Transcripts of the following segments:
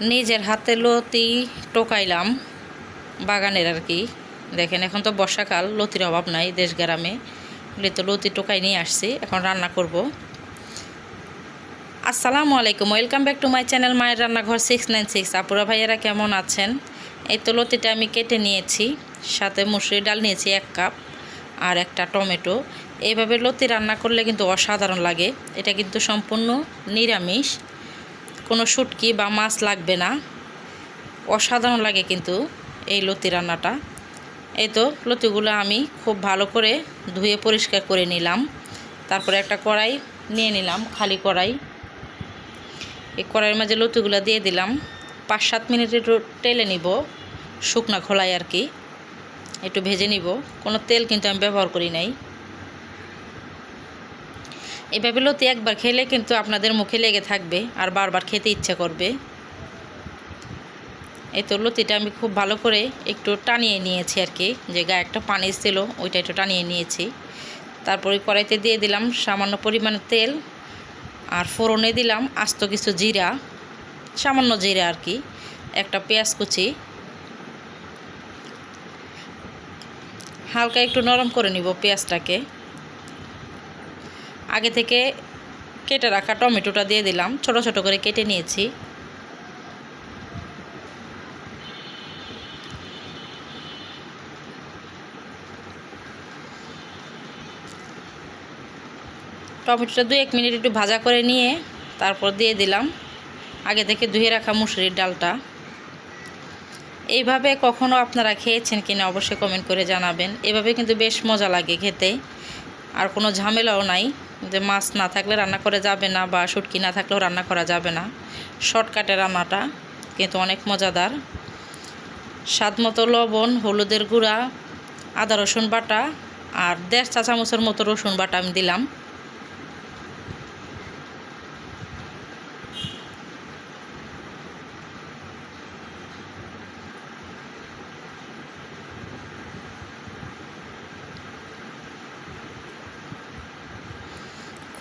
নিজের হাতে লতি টোকাইলাম বাগানের আর কি। দেখেন, এখন তো বর্ষাকাল, লতির অভাব নাই দেশ গ্রামে। বলে তো লতি টোকাই নিয়ে আসছি, এখন রান্না করব। আসসালামু আলাইকুম, welcome back to my channel মায়ের রান্নাঘর সিক্স নাইন সিক্স। আপুরা ভাইয়েরা কেমন আছেন? এই তো লতিটা আমি কেটে নিয়েছি, সাথে মুসুরি ডাল নিয়েছি এক কাপ আর একটা টমেটো। এইভাবে লতি রান্না করলে কিন্তু অসাধারণ লাগে, এটা কিন্তু সম্পূর্ণ নিরামিষ। কোনো শুটকি বা মাছ লাগবে না। অসাধারণ লাগে কিন্তু এই লতি রান্নাটা। এই তো লতিগুলো আমি খুব ভালো করে ধুয়ে পরিষ্কার করে নিলাম। তারপরে একটা কড়াই নিয়ে নিলাম, খালি কড়াই। এই কড়াইয়ের মাঝে লতিগুলো দিয়ে দিলাম। পাঁচ সাত মিনিট একটু টেলে নিব, শুকনা খোলাই আর কি। একটু ভেজে নিব। কোনো তেল কিন্তু আমি ব্যবহার করি নাই। এভাবে লতি একবার খেলে কিন্তু আপনাদের মুখে লেগে থাকবে আর বারবার খেতে ইচ্ছা করবে। এই তো লতিটা আমি খুব ভালো করে একটু টানিয়ে নিয়েছি আর কি, যে গায়ে একটা পানি ছিল, ওইটা একটু টানিয়ে নিয়েছি। তারপরে কড়াইতে দিয়ে দিলাম সামান্য পরিমাণে তেল আর ফোড়নে দিলাম আস্ত কিছু জিরা, সামান্য জিরা আর কি, একটা পেঁয়াজ কুচি। হালকা একটু নরম করে নিব পেঁয়াজটাকে। আগে থেকে কেটে রাখা টমেটোটা দিয়ে দিলাম। ছোট ছোট করে কেটে নিয়েছি। টমেটোটা দু এক মিনিট একটু ভাজা করে নিয়ে তারপর দিয়ে দিলাম। আগে থেকে ধুয়ে রাখা মুসুরির ডালটা। এইভাবে কখনো আপনারা খেয়েছেন কিনা অবশ্যই কমেন্ট করে জানাবেন। এভাবে কিন্তু বেশ মজা লাগে খেতে। আর কোনো ঝামেলাও নাই যে মাছ না থাকলে রান্না করে যাবে না বা শুটকি না থাকলেও রান্না করা যাবে না। শর্টকাটে রান্নাটা কিন্তু অনেক মজাদার। স্বাদ মতো লবণ, হলুদের গুঁড়া, আদা রসুন বাটা আর দেড় চা চামচের মতো রসুন বাটা আমি দিলাম।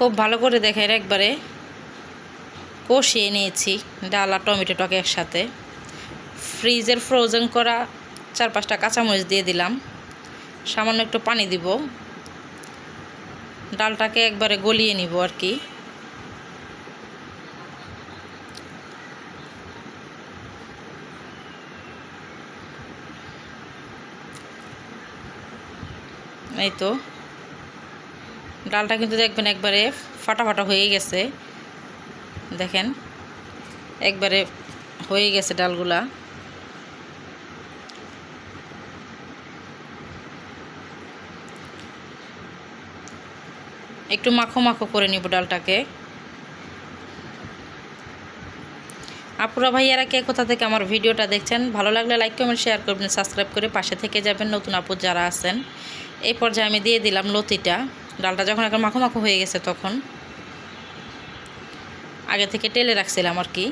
খুব ভালো করে দেখেন একবারে। কষিয়ে নিয়েছি ডাল আর টমেটোটাকে একসাথে। ফ্রিজের ফ্রোজেন করা চার পাঁচটা কাঁচামরিচ দিয়ে দিলাম। সামান্য একটু পানি দিব। ডালটাকে একবারে গলিয়ে নিব আর কি। এই তো। ডালটা কিন্তু দেখবেন একবারে ফাটা ফাটা হয়ে গেছে। দেখেন, একবারে হয়ে গেছে ডালগুলা। একটু মাখো মাখো করে নিব ডালটাকে। আপুরা ভাইয়ারা কে কোথা থেকে আমার ভিডিওটা দেখছেন, ভালো লাগলে লাইক কমেন্ট শেয়ার করবেন সাবস্ক্রাইব করে পাশে থেকে যাবেন নতুন আপু যারা আছেন। এই পর্যায়ে আমি দিয়ে দিলাম লতিটা। ডালটা যখন এখন মাখো মাখো হয়ে গেছে তখন। আগে থেকে টেলে রাখছিলাম আর কি।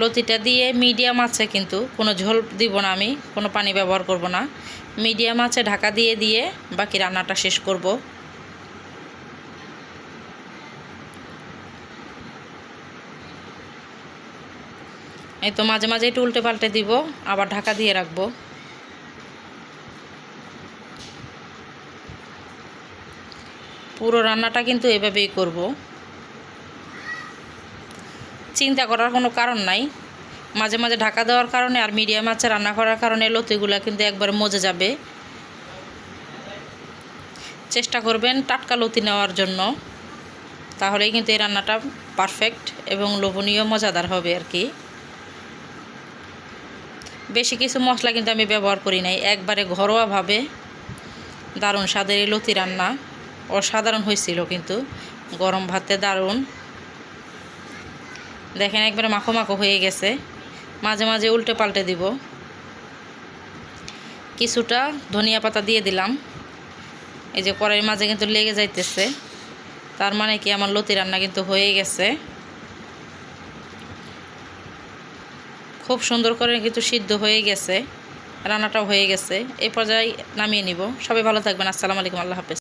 লতিটা দিয়ে মিডিয়াম আছে কিন্তু, কোনো ঝোল দিব না আমি, কোনো পানি ব্যবহার করব না। মিডিয়াম আছে, ঢাকা দিয়ে দিয়ে বাকি রান্নাটা শেষ করব। এই তো মাঝে মাঝে একটু উল্টে পাল্টে দিব, আবার ঢাকা দিয়ে রাখব। পুরো রান্নাটা কিন্তু এভাবেই করব। চিন্তা করার কোনো কারণ নাই। মাঝে মাঝে ঢাকা দেওয়ার কারণে আর মিডিয়াম আছে রান্না করার কারণে লতিগুলা কিন্তু একবার মজে যাবে। চেষ্টা করবেন টাটকা লতি নেওয়ার জন্য। তাহলেই কিন্তু এই রান্নাটা পারফেক্ট এবং লোভনীয়, মজাদার হবে আর কি। বেশি কিছু মশলা কিন্তু আমি ব্যবহার করি নাই। একবারে ঘরোয়াভাবে দারুণ স্বাদের এই লতি রান্না অসাধারণ হয়েছিল কিন্তু। গরম ভাতে দারুণ। দেখেন একবারে মাখো মাখো হয়ে গেছে। মাঝে মাঝে উল্টে পাল্টে দিব। কিছুটা ধনিয়া পাতা দিয়ে দিলাম। এই যে কড়াইয়ের মাঝে কিন্তু লেগে যাইতেছে। তার মানে কি আমার লতি রান্না কিন্তু হয়ে গেছে। খুব সুন্দর করে কিন্তু সিদ্ধ হয়ে গেছে, রান্নাটাও হয়ে গেছে। এ পর্যায়ে নামিয়ে নিব। সবাই ভালো থাকবেন। আসসালামু আলাইকুম। আল্লাহ হাফেজ।